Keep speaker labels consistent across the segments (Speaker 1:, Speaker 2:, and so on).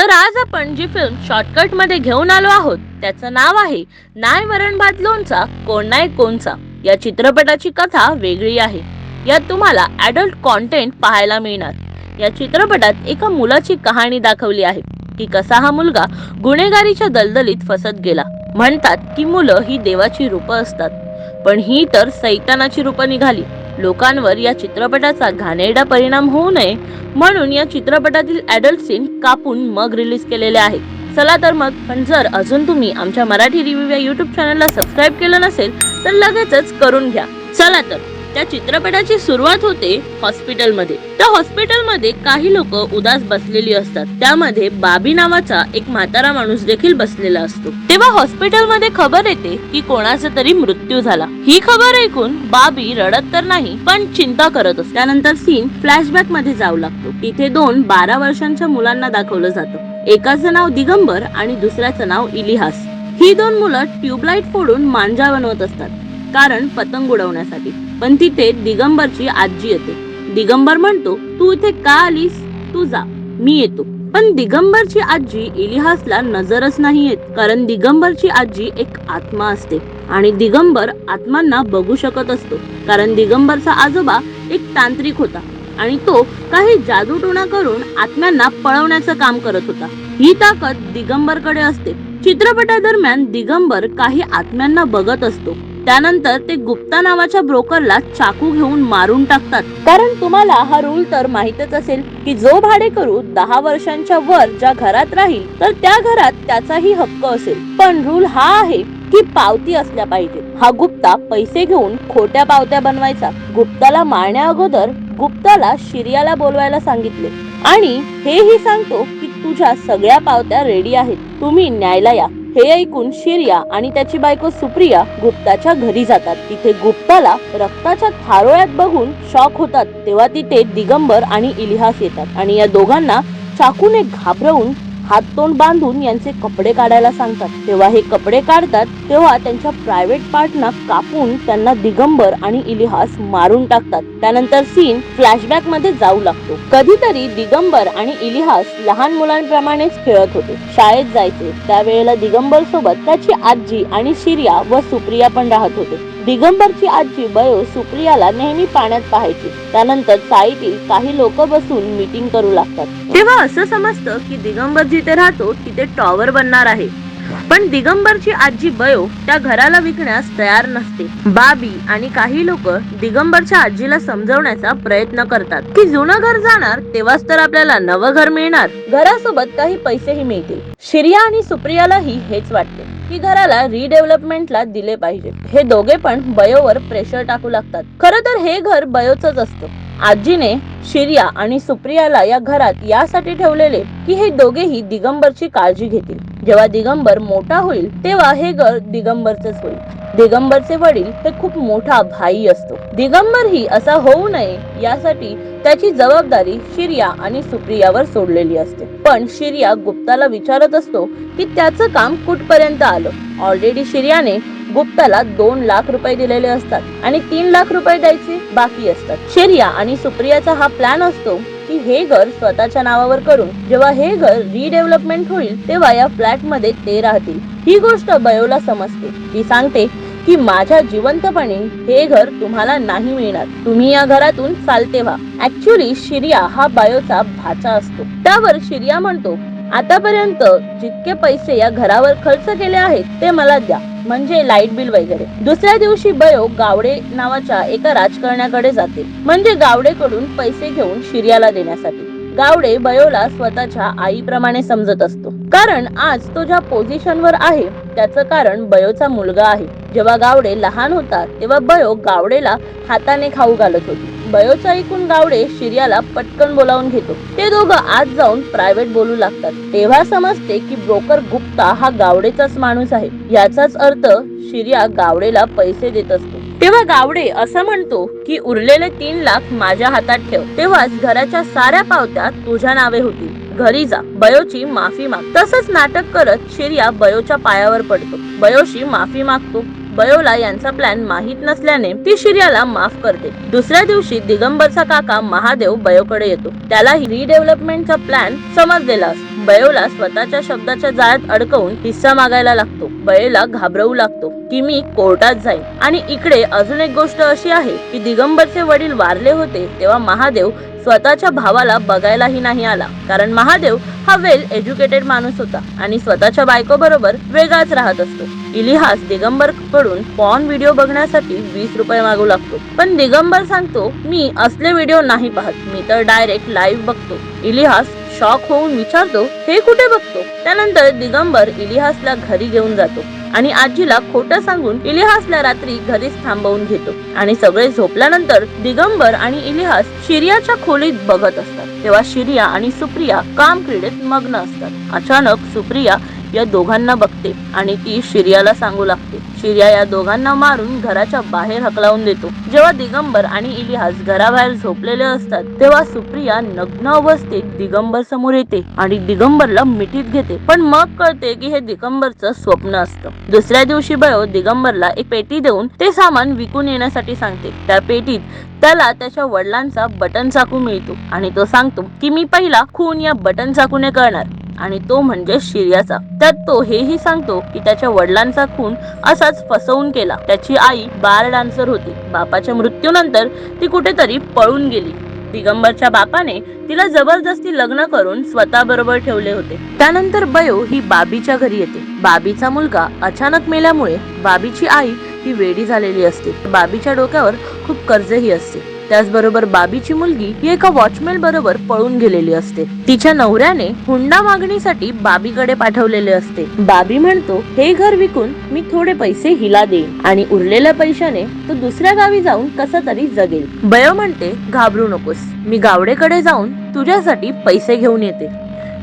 Speaker 1: तर आज आपण जी फिल्म शॉर्टकटमध्ये घेऊन आलो आहोत त्याचं नाव आहे नाय वरण भात लोणचा कोण नाय कोणचा. या चित्रपटाची कथा वेगळी आहे. यात तुम्हाला ॲडल्ट कॉन्टेंट पाहायला मिळणार. या चित्रपटात एका मुलाची कहाणी दाखवली आहे. की कसा हा मुलगा गुन्हेगारीच्या दलदलीत फसत गेला. म्हणतात की मुलं ही देवाची रूपं असतात. पण ही तर सैतानाची रूपं निघाली. लोकांवर या चित्रपटाचा घाणेरडा परिणाम होऊ नये म्हणून या चित्रपटातील ऍडल्ट सीन कापून मग रिलीज केलेले आहेत. चला तर मग पण जर अजून तुम्ही आमच्या मराठी रिव्ह्यू या युट्यूब चॅनलला सबस्क्राईब केलं नसेल तर लगेचच करून घ्या. चला तर. त्या चित्रपटाची सुरुवात होते हॉस्पिटलमध्ये. त्या हॉस्पिटलमध्ये काही लोक उदास बसलेली असतात. त्यामध्ये बाबी नावाचा एक म्हातारा माणूस देखील बसलेला असतो. तेव्हा हॉस्पिटलमध्ये खबर येते की कोणाचा तरी मृत्यू झाला. ही खबर ऐकून बाबी रडत तर नाही पण चिंता करत असते. त्यानंतर सीन फ्लॅशबॅकमध्ये जाऊ लागतो. तिथे दोन बारा वर्षांच्या मुलांना दाखवलं जातं. एकाचं नाव दिगंबर आणि दुसऱ्याचं नाव इलिहास. ही दोन मुलं ट्यूबलाईट फोडून मांजा बनवत असतात. कारण पतंग उडवण्यासाठी. पण तिथे दिगंबरची आजी येते. दिगंबर म्हणतो तू इथे का आलीस? तू जा मी येतो. पण दिगंबरची आजी इलिहासला नजरच नाही येत कारण दिगंबरची आजी एक आत्मा असते. आणि दिगंबर आत्मांना बघू शकत असतो कारण दिगंबरचा आजोबा एक तांत्रिक होता. आणि तो काही जादूटोणा करून आत्म्यांना पळवण्याचं काम करत होता. ही ताकद दिगंबरकडे असते. चित्रपटादरम्यान दिगंबर काही आत्म्यांना बघत असतो. त्यानंतर ते गुप्ता नावाच्या ब्रोकरला चाकू घेऊन मारून टाकतात. कारण तुम्हाला हा रूल तर माहितच असेल की जो भाडेकरू दहा वर्षांच्या वर ज्या घरात राहील तर त्या घरात त्याचाही हक्क असेल. पण रूल हा आहे की पावती असल्या पाहिजे हा गुप्ता पैसे घेऊन खोट्या पावत्या बनवायचा. गुप्ताला मारण्या अगोदर गुप्ताला शिर्याला बोलवायला सांगितले. आणि हेही सांगतो की तुझ्या सगळ्या पावत्या रेडी आहेत. तुम्ही न्यायला या. हे ऐकून शिर्या आणि त्याची बायको सुप्रिया गुप्ताच्या घरी जातात. तिथे गुप्ताला रक्ताच्या थारोळ्यात बघून शॉक होतात. तेव्हा तिथे दिगंबर आणि इलिहास येतात आणि या दोघांना चाकूने घाबरवून हात तोंड बांधून यांचे कपडे काढायला सांगतात. तेव्हा हे कपडे काढतात तेव्हा त्यांच्या प्रायव्हेट पार्टना कापून त्यांना दिगंबर आणि इलिहास मारून टाकतात. त्यानंतर सीन फ्लॅशबॅकमध्ये जाऊ लागतो. कधीतरी दिगंबर आणि इलिहास लहान मुलांप्रमाणेच खेळत होते. शाळेत जायचे. त्यावेळेला दिगंबर सोबत त्याची आजी आणि शिर्या व सुप्रिया पण राहत होते. दिगंबरची आजी बयो सुप्रियाला नेहमी पाण्यात पाहायची. त्यानंतर चाळीतील काही लोक बसून मीटिंग करू लागतात. तेव्हा असं समजतं की दिगंबर जिथे राहतो तिथे टॉवर बनणार आहे. पण दिगंबरची आजी बयो त्या घराला विकण्यास तयार नसते. बाबी आणि काही लोक दिगंबरच्या आजीला समजवण्याचा प्रयत्न करतात. की जुनं घर जाणार तेव्हाच तर आपल्याला नवं घर मिळणार. घरासोबत काही पैसेही मिळतील. शिर्या आणि सुप्रियालाही हेच वाटते. की घराला रिडेव्हलपमेंटला दिले पाहिजे. हे दोघे पण बयोवर प्रेशर टाकू लागतात. खरं तर हे घर बयोच असतं. आजीने शिर्या आणि सुप्रियाला या घरात यासाठी ठेवलेले की हे दोघेही दिगंबरची काळजी घेतील. जेव्हा दिगंबर मोठा होईल तेव्हा हे घर दिगंबरचेच होईल. दिगंबरचे वडील हे खूप मोठा भाई असतो. दिगंबर ही असा होऊ नये यासाठी त्याची जबाबदारी शिर्या आणि सुप्रियावर सोडलेली असते. पण शिर्या गुप्ताला विचारत असतो की त्याचं काम कुठपर्यंत आलं? ऑलरेडी शिर्याने गुप्ताला दोन लाख रुपये दिलेले असतात आणि तीन लाख रुपये द्यायचे बाकी असतात. शर्या आणि सुप्रियाचा हा प्लॅन असतो की हे घर स्वतःच्या नावावर करून जेव्हा हे घर रिडेव्हलपमेंट होईल तेव्हा या फ्लॅटमध्ये ते राहतील. ही गोष्ट बयोला समजते. ती सांगते की माझ्या जिवंतपणे हे घर तुम्हाला नाही मिळणार. तुम्ही या घरातून चालते व्हा. ऍक्च्युली शिर्या हा बायोचा भाचा असतो. त्यावर शिर्या म्हणतो आतापर्यंत जितके पैसे या घरावर खर्च केले आहेत ते मला द्या. म्हणजे लाइट बिल वगैरे. दुसऱ्या दिवशी बयो गावडे नावाच्या एका राजकारण्याकडे जाते. म्हणजे गावडेकडून पैसे घेऊन शिर्याला देण्यासाठी. गावडे बयोला स्वतःच्या आईप्रमाणे समजत असतो. कारण आज तो ज्या पोझिशनवर आहे त्याचं कारण बयोचा मुलगा आहे. जेव्हा गावडे लहान होता तेव्हा बयो गावडेला हाताने खाऊ घालत होती. बयोचा ऐकून गावडे शिर्याला पटकन बोलावून घेतो. ते दोघं आज जाऊन प्रायव्हेट बोलू लागतात. तेव्हा समजते की ब्रोकर गुप्ता हा गावडेचाच माणूस आहे. याचाच अर्थ शिर्या गावडेला पैसे देत असतो. तेव्हा गावडे असं म्हणतो की उरलेले तीन लाख माझ्या हातात ठेव. तेव्हाच घराच्या साऱ्या पावत्या तुझ्या नावे होतील घरी जा. बयोची माफी माग. तसंच नाटक करत शिर्या बयोच्या पायावर पडतो. बयोशी माफी मागतो. बयोला यांचा प्लॅन माहीत नसल्याने ती शिर्याला माफ करते. दुसऱ्या दिवशी दिगंबरचा काका महादेव बयोकडे येतो. त्याला रिडेव्हलपमेंटचा प्लॅन समजलेला असतो बयोला स्वतःच्या शब्दाच्या जाळ्यात अडकवून हिस्सा मागायला लागतो. बयोला घाबरवू लागतो की मी कोर्टात जाईन. आणि इकडे अजून एक गोष्ट अशी आहे की दिगंबरचे वडील वारले होते तेव्हा महादेव स्वतःच्या भावाला बघायलाही नाही आला. कारण महादेव हा वेल एज्युकेटेड माणूस होता आणि स्वतःच्या बायको बरोबर वेगळाच राहत असतो. इलिहास दिगंबरकडून पॉन व्हिडिओ बघण्यासाठी वीस रुपये मागू लागतो. पण दिगंबर सांगतो मी असले व्हिडिओ नाही पाहत. मी तर डायरेक्ट लाईव्ह बघतो. इलिहास शॉक होऊन विचारतो हे कुठे बघतो? त्यानंतर दिगंबर इलिहासला घरी घेऊन जातो. आणि आजीला खोटं सांगून इलिहासला रात्री घरीच थांबवून घेतो. आणि सगळे झोपल्यानंतर दिगंबर आणि इलिहास शिर्याच्या खोलीत बघत असतात. तेव्हा शिरिया आणि सुप्रिया काम क्रीडेत मग्न असतात. अचानक सुप्रिया या दोघांना बघते आणि ती शिर्याला सांगू लागते. शिर्या या दोघांना मारून घराच्या बाहेर हकलावून देतो. जेव्हा दिगंबर आणि इलिहास घराबाहेर झोपलेले असतात तेव्हा सुप्रिया नग्न अवस्थेत दिगंबर समोर येते आणि दिगंबरला मिठीत घेते. पण मग कळते की हे दिगंबरचं स्वप्न असतं. दुसऱ्या दिवशी बयो दिगंबरला एक पेटी देऊन ते सामान विकून येण्यासाठी सांगते. त्या पेटीत त्याला त्याच्या वडिलांचा बटन चाकू मिळतो आणि तो सांगतो की मी पहिला खून या बटन चाकूने करणार. आणि तो म्हणजे शिर्याचा. त्यात तो हेही सांगतो की त्याच्या वडिलांचा खून असाच फसवून केला त्याची आई बार डान्सर होती. बापाच्या मृत्यूनंतर ती कुठेतरी पळून गेली. दिगंबरच्या बापाने तिला जबरदस्ती लग्न करून स्वतः बरोबर ठेवले होते. त्यानंतर बयो ही बाबीच्या घरी येते. बाबीचा मुलगा अचानक मेल्यामुळे बाबीची आई ही वेडी झालेली असते. बाबीच्या डोक्यावर खूप कर्जही असते. त्याचबरोबर बाबीची मुलगी ही एका वॉचमॅन बरोबर पळून गेलेली असते. तिच्या नवऱ्याने हुंडा मागणीसाठी बाबीकडे पाठवलेले असते. बाबी म्हणतो हे घर विकून मी थोडे पैसे हिला देईन आणि उरलेल्या पैशाने तो दुसऱ्या गावी जाऊन कसा तरी जगेल. बयो म्हणते घाबरू नकोस. मी गावडेकडे जाऊन तुझ्यासाठी पैसे घेऊन येते.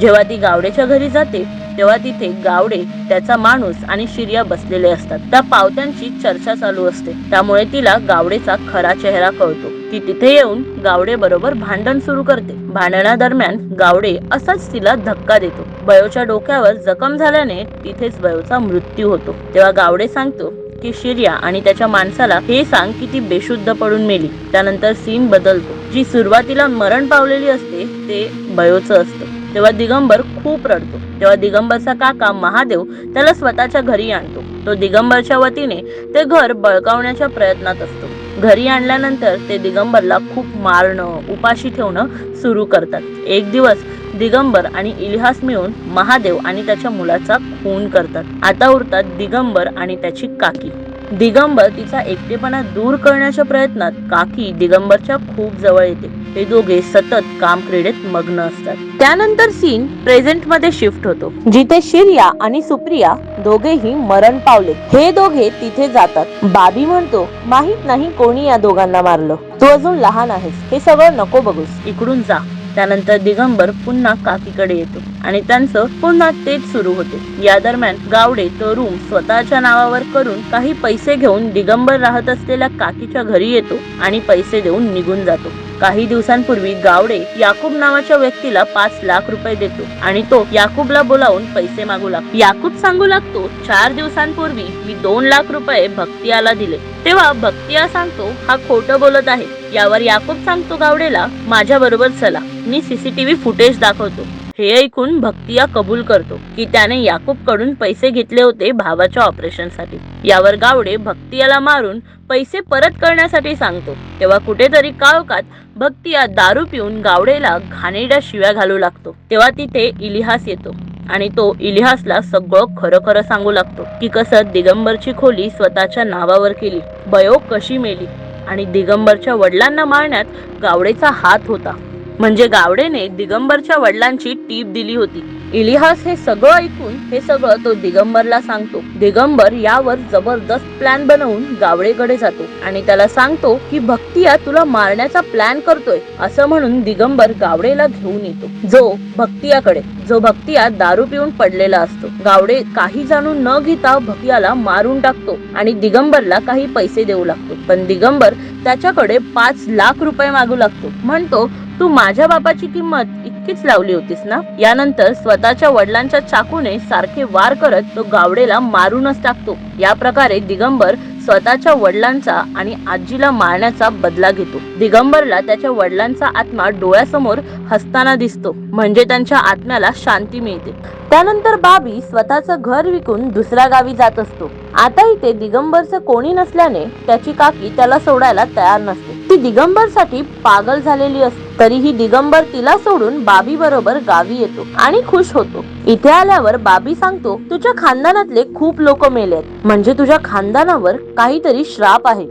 Speaker 1: जेव्हा ती गावडेच्या घरी जाते तेव्हा तिथे गावडे त्याचा माणूस आणि शिर्या बसलेले असतात. त्या पावत्यांची चर्चा चालू असते. त्यामुळे तिला गावडेचा खरा चेहरा कळतो. ती तिथे येऊन गावडे बरोबर भांडण सुरू करते. भांडणादरम्यान गावडे असाच तिला धक्का देतो. बयोच्या डोक्यावर जखम झाल्याने तिथेच बयोचा मृत्यू होतो. तेव्हा गावडे सांगतो की शिर्या आणि त्याच्या माणसाला हे सांग की ती बेशुद्ध पडून मेली. त्यानंतर सीन बदलतो. जी सुरुवातीला मरण पावलेली असते ते बयोचं असतं. तेव्हा दिगंबर खूप रडतो. तेव्हा दिगंबरचा काका महादेव त्याला स्वतःच्या घरी आणतो. तो दिगंबरच्या वतीने ते घर बळकावण्याच्या प्रयत्नात असतो. घरी आणल्यानंतर ते दिगंबरला खूप मारणं उपाशी ठेवणं सुरू करतात. एक दिवस दिगंबर आणि इलिहास मिळून महादेव आणि त्याच्या मुलाचा खून करतात. आता उरतात दिगंबर आणि त्याची काकी. दिगंबर तिचा एकटेपणा दूर करण्याच्या प्रयत्नात काकी दिगंबरच्या खूप जवळ येते. हे दोघे सतत काम क्रीडेत मग्न असतात. त्यानंतर सीन प्रेझेंटमध्ये शिफ्ट होतो. जिथे शिर्या आणि सुप्रिया दोघेही मरण पावले. हे दोघे तिथे जातात. बाबी म्हणतो माहीत नाही कोणी या दोघांना मारलं. तू अजून लहान आहेस. हे सगळं नको बघूस. इकडून जा. त्यानंतर दिगंबर पुन्हा काकीकडे येतो आणि त्यांचं पुन्हा तेच सुरू होते. या दरम्यान गावडे तो रूम स्वतःच्या नावावर करून काही पैसे घेऊन दिगंबर राहत असलेल्या काकीच्या घरी येतो आणि पैसे देऊन निघून जातो. काही दिवसांपूर्वी गावडे याकूब नावाच्या व्यक्तीला पाच लाख रुपये देतो आणि तो याकूबला बोलावून पैसे मागू लागतो. याकूब सांगू लागतो चार दिवसांपूर्वी मी दोन लाख रुपये भक्तियाला दिले. तेव्हा भक्तिया सांगतो हा खोटं बोलत आहे. यावर याकूब सांगतो गावडेला माझ्या बरोबर चला. मी सीसीटीव्ही फुटेज दाखवतो. हे ऐकून भक्तिया कबूल करतो की त्याने याकूबकडून पैसे घेतले होते भावाच्या ऑपरेशनसाठी. यावर गावडे भक्तियाला मारून पैसे परत करण्यासाठी सांगतो. तेव्हा कुठेतरी काळोखात भक्तिया दारू पिऊन गावडेला घाणेरड्या शिव्या घालू लागतो. तेव्हा तिथे इलिहास येतो आणि तो इलिहासला सगळं खरं खरं सांगू लागतो की कसं दिगंबरची खोली स्वतःच्या नावावर केली बयो कशी मेली आणि दिगंबरच्या वडिलांना मारण्यात गावडेचा हात होता. म्हणजे गावडेने दिगंबरच्या वडिलांची टीप दिली होती. इलिहास हे सगळं ऐकून हे सगळं तो दिगंबरला सांगतो. दिगंबर यावर जबरदस्त प्लॅन बनवून गावडेकडे जातो आणि त्याला सांगतो की भक्तिया तुला मारण्याचा प्लॅन करतोय असं म्हणून दिगंबर गावडेला घेऊन येतो. जो भक्तियाकडे जो भक्तिया दारू पिऊन पडलेला असतो. गावडे काही जाणून न घेता भक्तियाला मारून टाकतो आणि दिगंबरला काही पैसे देऊ लागतो. पण दिगंबर त्याच्याकडे पाच लाख रुपये मागू लागतो. म्हणतो तू माझ्या बापाची किंमत इतकीच लावली होतीस ना? यानंतर स्वतःच्या वडिलांच्या चाकूने सारखे वार करत तो गावडेला मारूनच टाकतो. या प्रकारे दिगंबर स्वतःच्या वडिलांचा आणि आजीला मारण्याचा बदला घेतो. दिगंबरला त्याच्या वडिलांचा आत्मा डोळ्यासमोर हसताना दिसतो. म्हणजे त्यांच्या आत्म्याला शांती मिळते. त्यानंतर बाबी स्वतःचं घर विकून दुसऱ्या गावी जात असतो. आता इथे दिगंबरचं कोणी नसल्याने त्याची काकी त्याला सोडायला तयार नसते. ती दिगंबरसाठी पागल झालेली असते. तरीही दिगंबर तिला सोडून बाबी बरोबर गावी येतो आणि खुश होतो. इथे आल्यावर बाबी सांगतो तुझ्या खानदानातले खूप लोक मेलेत. म्हणजे तुझ्या खानदानावर काहीतरी श्राप आहे.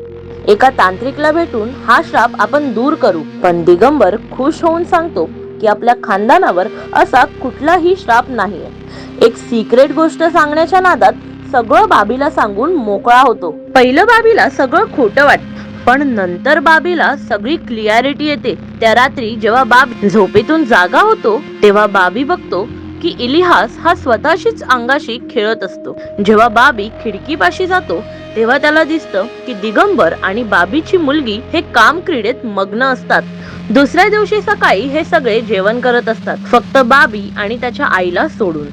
Speaker 1: एका तांत्रिकला भेटून हा श्राप आपण दूर करू. पण दिगंबर खुश होऊन सांगतो की आपल्या खानदानावर असा कुठलाही श्राप नाहीये. एक सिक्रेट गोष्ट सांगण्याच्या नादात सगळं बाबीला सांगून मोकळा होतो. पहिलं बाबीला सगळं खोटं वाटतं. पण नंतर बाबीला सगळी क्लिअरिटी येते. त्या रात्री जेव्हा बाब झोपेतून जागा होतो तेव्हा बाबी बघतो की इलिहास हा स्वतःशीच अंगाशी खेळत असतो. जेव्हा बाबी खिडकीपाशी जातो तेव्हा त्याला दिसतं की दिगंबर आणि बाबीची मुलगी हे काम क्रीडेत मग्न असतात. दुसऱ्या दिवशी सकाळी हे सगळे जेवण करत असतात. फक्त बाबी आणि त्याच्या आईला सोडून.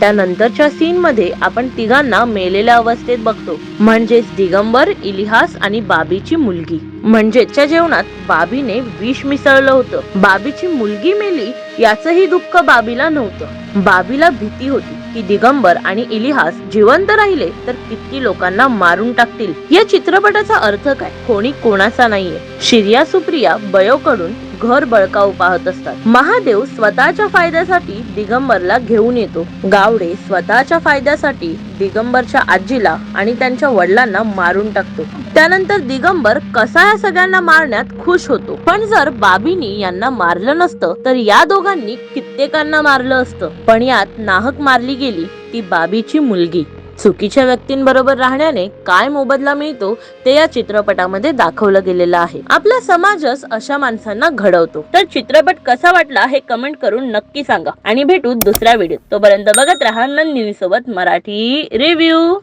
Speaker 1: त्यानंतरच्या सीन मध्ये आपण तिघांना मेलेल्या अवस्थेत बघतो. म्हणजेच दिगंबर इलिहास आणि बाबीची मुलगी. म्हणजेच्या जेवणात बाबीने विष मिसळलं होतं. बाबीची मुलगी मेली याचंही दुःख बाबीला नव्हतं. बाबीला भीती होती की दिगंबर आणि इलिहास जिवंत राहिले तर किती लोकांना मारून टाकतील. या चित्रपटाचा अर्थ काय? कोणी कोणाचा नाहीये. शिर्या सुप्रिया बयोकडून घर बळकावू पाहत असतात. महादेव स्वतःच्या फायद्यासाठी दिगंबरला घेऊन येतो. गावडे स्वतःच्या फायद्यासाठी दिगंबरच्या आजीला आणि त्यांच्या वडिलांना मारून टाकतो. त्यानंतर दिगंबर कसा या सगळ्यांना मारण्यात खुश होतो. पण जर बाबीनी यांना मारलं नसतं तर या दोघांनी कित्येकांना मारलं असतं. पण यात नाहक मारली गेली ती बाबीची मुलगी. चुकीच्या व्यक्तींबरोबर राहण्याने काय मोबदला मिळतो ते या चित्रपटामध्ये दाखवलं गेलेलं आहे. आपला समाजच अशा माणसांना घडवतो. तर चित्रपट कसा वाटला हे कमेंट करून नक्की सांगा. आणि भेटू दुसऱ्या व्हिडिओ तोपर्यंत बघत राहा नंदिनी सोबत मराठी रिव्ह्यू.